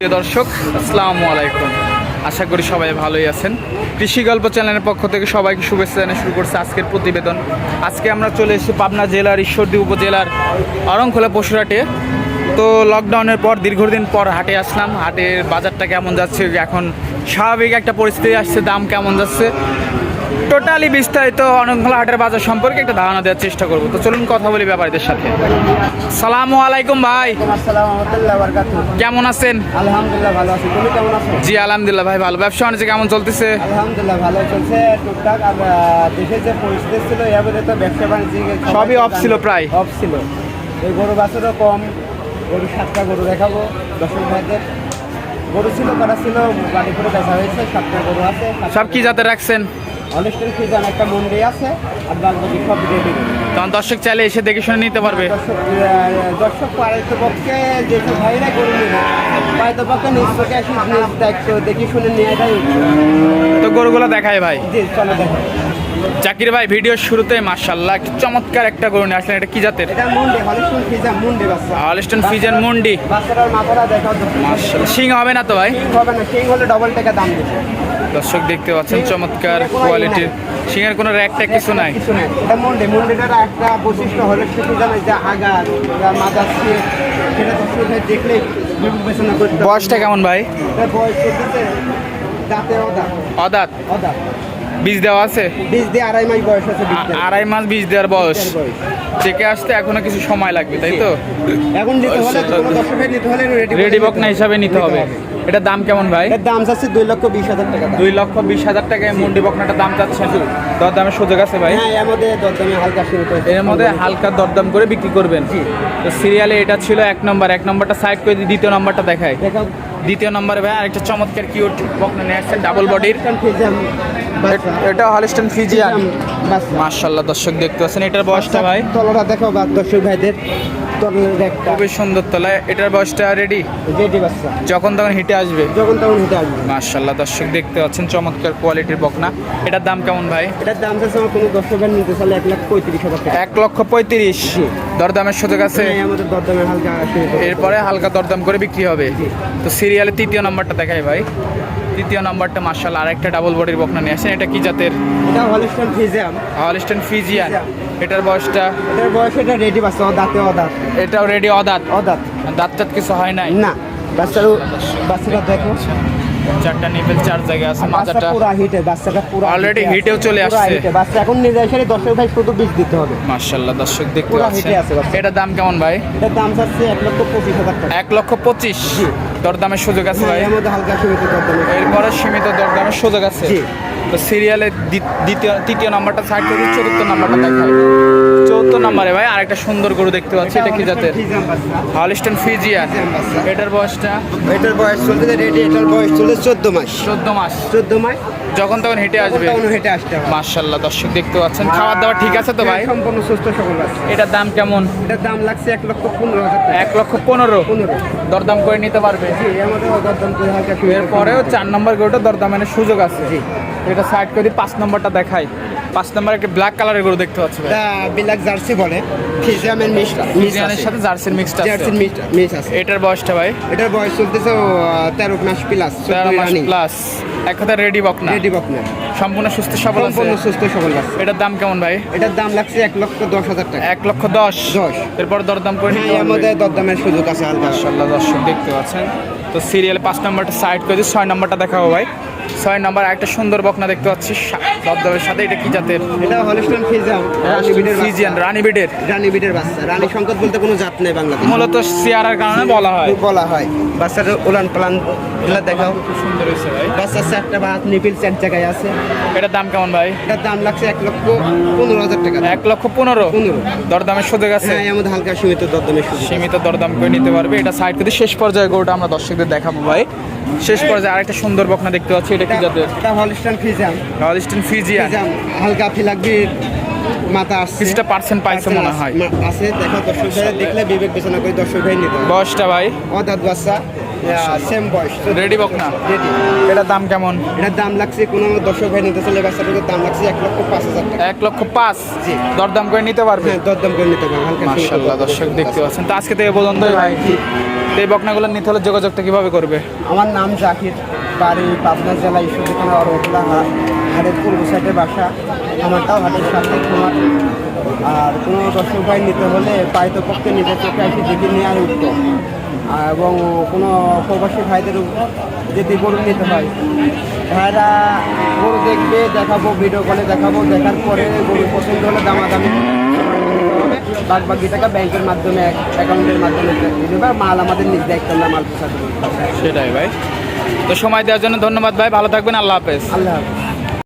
প্রিয় দর্শক, আসসালামু আলাইকুম। আশা করি সবাই ভালোই আছেন। কৃষি গল্প চ্যানেলের পক্ষ থেকে সবাইকে শুভেচ্ছা জানিয়ে শুরু করছে আজকের প্রতিবেদন। আজকে আমরা চলে এসেছি পাবনা জেলার ঈশ্বরদী উপজেলার অরংখোলা পশুরহাটে। তো লকডাউনের পর দীর্ঘদিন পর হাটে আসলাম। হাটের বাজারটা কেমন যাচ্ছে? এখন স্বাভাবিক একটা পরিস্থিতি আসছে, দাম কেমন যাচ্ছে? টোটালি বিস্তারিত অরংখোলা হাটের বাজার সম্পর্কে একটা ধারণা দেওয়ার চেষ্টা করব। তো চলুন কথা বলি ব্যাপারীদের সাথে। সালাম আলাইকুম ভাই। কেমন আছেন? আলহামদুলিল্লাহ ভালো আছি। তুমি কেমন আছো? জি আলহামদুলিল্লাহ ভাই ভালো। ব্যবসা বাণিজ্য কেমন চলতেছে? আলহামদুলিল্লাহ ভালো চলছে টুকটাক। আর যে পরিস্থিতি ছিল এবারে তো ব্যবসা বাণিজ্য সবই অফ ছিল প্রায়। অফ ছিল। এই গরু বাছুরও কম। গরু সাতটা গরু দেখাবো দশক ভাইদের। গরু ছিল করা ছিল বাড়ি করে দেখা হয়েছে সাতটা গরু আছে সব কি যাতে রাখছেন? অনুষ্ঠান ফিজান একটা মন্দির আছে। তখন দর্শক চাইলে এসে দেখে শুনে নিতে পারবে। শুনে তো গরুগুলো দেখায় ভাই। জি জাকির ভাই ভিডিওর শুরুতে মার্শাল্লাহ চমৎকার একটা গরু নিয়ে আসলেন, এটা কি জাতের? হলিস্টন ফিজেন মুন্ডি সিং হবে না তো ভাই? দর্শক দেখতে পাচ্ছেন, চমৎকার কোয়ালিটির সিংয়ের কোনো র্যাক ট্যাক কিছু নাই। কিছু নাই। এটা মুন্ডে মুন্ডেটার একটা বৈশিষ্ট্য হলে ফিজা নাই যে আগা মাথা সিট সেটা ভাই দেখলে বিবেচনা করতে বয়সটা কেমন ভাই? বয়স দাঁতে অদা। অদাত? অদা। বীজ দেওয়া আছে? বীজ দিয়ে আড়াই মাস বয়স আছে। আড়াই মাস বীজ দেওয়ার বয়স। চেকে আসতে এখনও কিছু সময় লাগবে তাই তো? এখন নিতে হলে রেডি বকনা হিসাবে নিতে হবে। এটার দাম কেমন ভাই? এর দাম যাচ্ছে দুই লক্ষ বিশ হাজার টাকা। দুই লক্ষ বিশ হাজার টাকায় মুন্ডি বকনাটার দাম চাচ্ছেন দর দামের সুযোগ আছে ভাই? হ্যাঁ এর মধ্যে দরদামে হালকা সীমিত হয়েছে। এর মধ্যে হালকা দরদাম করে বিক্রি করবেন। তো সিরিয়ালে এটা ছিল এক নম্বর। এক নম্বরটা সাইড করে দ্বিতীয় নম্বরটা দেখায় দ্বিতীয় নম্বরে ভাই আরেকটা চমৎকার কিউট বকনা নিয়ে আসছেন ডাবল বডির। এটা হলিস্টন ফিজিয়ান মার্শাল্লাহ দর্শক দেখতে পাচ্ছেন এটার বয়সটা ভাই? তলটা দেখো দর্শক ভাইদের। তলের একটা। খুবই সুন্দর তলায়। এটার বয়সটা রেডি রেডি বাচ্চা। যখন তখন হিটে আসবে? যখন তখন হেঁটে আসবে। মার্শাল্লাহ দর্শক দেখতে পাচ্ছেন চমৎকার কোয়ালিটির বকনা। এটার দাম কেমন ভাই? এটার দাম চাচ্ছে আমার কোনো দর্শকের নিতে চাইলে এক লাখ পঁয়ত্রিশ হাজার টাকা। এক লক্ষ পঁয়ত্রিশ। দরদামের সুযোগ আছে? হ্যাঁ, আমাদের দরদামে হালকা এরপরে হালকা দরদাম করে বিক্রি হবে। তো সিরিয়ালে তৃতীয় নাম্বারটা দেখাই ভাই। তৃতীয় নাম্বারটা মার্শাল আরেকটা ডাবল বডির বকনা নিয়ে আসেন। এটা কি জাতের? এটা হলিস্টন ফিজিয়াম হলিস্টন ফিজিয়ান এটার বয়সটা? এটার বয়স এটা রেডি বাচ্চা দাঁতে অদাঁত। এটাও রেডি অদাঁত? অদাঁত। দাঁত টাত কিছু হয় নাই? না বাচ্চার বাচ্চাটা দেখো। চারটা নিবেল চার জায়গায় আছে মাথাটা। পুরা হিটে বাচ্চাটা পুরা হিটে হিটেও চলে আসছে। বাচ্চা এখন নিজে এসে দর্শক ভাই শুধু বীজ দিতে হবে। মার্শাল্লাহ দর্শক দেখতে পাচ্ছেন। আছে। এটার দাম কেমন ভাই? এটার দাম চাচ্ছে এক লক্ষ পঁচিশ হাজার টাকা। এক লক্ষ পঁচিশ? জি। দরদামের সুযোগ আছে ভাই? এর মধ্যে হালকা সীমিত দরদামে এরপরে সীমিত দরদামের সুযোগ আছে? জি। তো সিরিয়ালের দ্বিতীয় তৃতীয় নাম্বারটা সাইড করে চতুর্থ নাম্বারটা দেখায় চৌদ্দ নাম্বারে ভাই আরেকটা সুন্দর গরু দেখতে পাচ্ছি এটা কি জাতের। হলিস্টন ফিজিয়ান এটার বয়সটা? এটার বয়স চলছে রেডি এটার বয়স চলছে চোদ্দ মাস। চোদ্দ মাস। চোদ্দ মাস। যখন তখন হেঁটে আসবে। তখন হেঁটে আসতে হবে। মার্শাল্লাহ দর্শক দেখতে পাচ্ছেন। খাবার দাবার ঠিক আছে তো ভাই? সম্পূর্ণ সুস্থ সকল বাচ্চা এটার দাম কেমন? এটার দাম লাগছে এক লক্ষ পনেরো হাজার এক লক্ষ পনেরো? পনেরো। দরদাম করে নিতে পারবে? জি মধ্যে দরদাম করে এরপরেও চার নম্বর গরুটা দরদামের সুযোগ আছে। জি। এটা সাইড করে পাঁচ নম্বরটা দেখাই। পাঁচ নম্বর একটা ব্ল্যাক কালারের গরু দেখতে পাচ্ছি এটা জার্সি বলে। ফিজিয়ামের মিক্স ফিজিয়ানের সাথে জার্সির মিক্সড আছে। জার্সির মিক্স আছে। এটার বয়সটা ভাই? এটার বয়স চলতেছে ও, তেরো মাস প্লাস তেরো মাস প্লাস এক কথা রেডি বক না? রেডি বকনা সম্পূর্ণ সুস্থ সবল আছে? সম্পূর্ণ সুস্থ সকল বাচ্চা এটার দাম কেমন ভাই? এটার দাম লাগছে এক লক্ষ দশ হাজার টাকা। এক লক্ষ দশ। দশ। এরপর দরদাম করে হ্যাঁ নিতে এর পারবে। দরদামের সুযোগ আছে হালকা মাশাআল্লাহ দর্শক দেখতে পাচ্ছেন। তো সিরিয়ালে পাঁচ নম্বরটা সাইড করে দিই ছয় নম্বরটা দেখাবো ভাই। ছয় নম্বর একটা সুন্দর বকনা দেখতে পাচ্ছি দবদবের সাথে। এটা কি জাতের? এটা হলিস্টন বিডের ফিজিয়ান রানী বিডের রানী বিডের বাচ্চা। রানী সংকট বলতে কোনো জাত নেই বাংলাদেশ। মূলত চেয়ারার কারণে বলা হয়। বলা হয়। বাচ্চার উলান প্লান এগুলো দেখাও। খুব সুন্দর হয়েছে ভাই। বাচ্চার চারটা বা নিপিল চার জায়গায় আছে। এটার দাম কেমন ভাই? এটার দাম লাগছে এক লক্ষ পনেরো হাজার টাকা। এক লক্ষ পনেরো? পনেরো। দরদামের সুযোগ আছে? হ্যাঁ মধ্যে হালকা সীমিত দরদামের সুযোগ সীমিত দরদাম করে নিতে পারবে। এটা সাইড করে শেষ পর্যায়ে গরুটা আমরা দর্শকদের দেখাবো ভাই। শেষ পর্যায়ে আরেকটা সুন্দর বকনা দেখতে পাচ্ছি এটা কি জাতের? এটা হলিস্টন ফিজিয়াম হলিস্টন ফিজিয়ান। হালকা ফিলাকবি মাথা আসছে। কিছুটা পার্সেন্ট পাইছে মনে হয়। আছে দেখো দর্শক ভাই দেখলে বিবেক বিবেচনা করে দর্শক ভাই নিতে বয়সটা ভাই? অদাত বাচ্চা সেম বয়স। রেডি বকনা? রেডি এটার দাম কেমন? এটার দাম লাগছে কোনো দর্শক ভাই নিতে চলে বাচ্চাটার দাম লাগছে এক লক্ষ পাঁচ হাজার টাকা। এক লক্ষ পাঁচ? জি। দরদাম করে নিতে পারবে? হ্যাঁ দরদাম করে নিতে পারবে সীমিত দর্শক দেখতে পাচ্ছেন। তো আজকে থেকে পর্যন্ত ভাই। এই বকনাগুলো নিতে হলে যোগাযোগটা কীভাবে করবে? আমার নাম জাকির, বাড়ি পাবনা জেলা ঈশ্বরদীখানা অরবলা হাটের পূর্ব সাইডে বাসা, আমারটাও হাটের সাথে তোমার। আর কোনো দর্শক ভাই নিতে হলে পাইতো পক্ষে নিজের চোখে এসে দেখে নিয়ে আর এবং কোনো প্রবাসী ভাইদের যদি গরু নিতে হয়, ভাইরা গরু দেখবে, দেখাবো ভিডিও কলে দেখাবো, দেখার পরে গরু পছন্দ হলে দামাদামি বাদ বাকি টাকা ব্যাংকের মাধ্যমে অ্যাকাউন্টের মাধ্যমে এবার মাল আমাদের নিজ দায়িত্ব আমরা মাল পোষা সেটাই ভাই। তো সময় দেওয়ার জন্য ধন্যবাদ ভাই ভালো থাকবেন আল্লাহ হাফেজ। আল্লাহ হাফিজ।